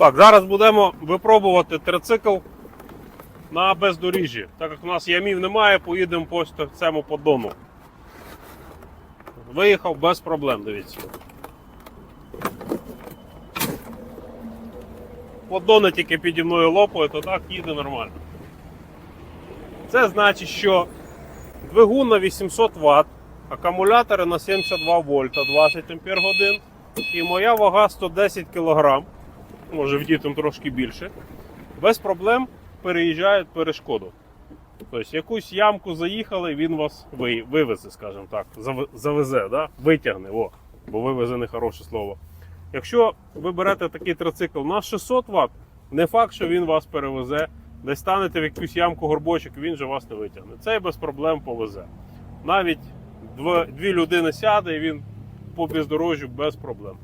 Так, зараз будемо випробувати трицикл на бездоріжжі. Так як у нас ямів немає, поїдемо по цьому поддону. Виїхав без проблем, дивіться. Поддони тільки піді мною лопає, то так їде нормально. Це значить, що двигун на 800 Вт, акумулятори на 72 вольта 20 Ампер годин. І моя вага 110 кг, може в дітям трошки більше. Без проблем переїжджають перешкоду. Тобто якусь ямку заїхали, він вас вивезе, скажімо так, завезе, да? витягне, о, бо вивезе не хороше слово. Якщо ви берете такий трицикл на 600 Вт, не факт, що він вас перевезе. Десь станете в якусь ямку горбочок, він же вас не витягне. Цей без проблем повезе. Навіть дві людини сяде і він по бездорожжю без проблем.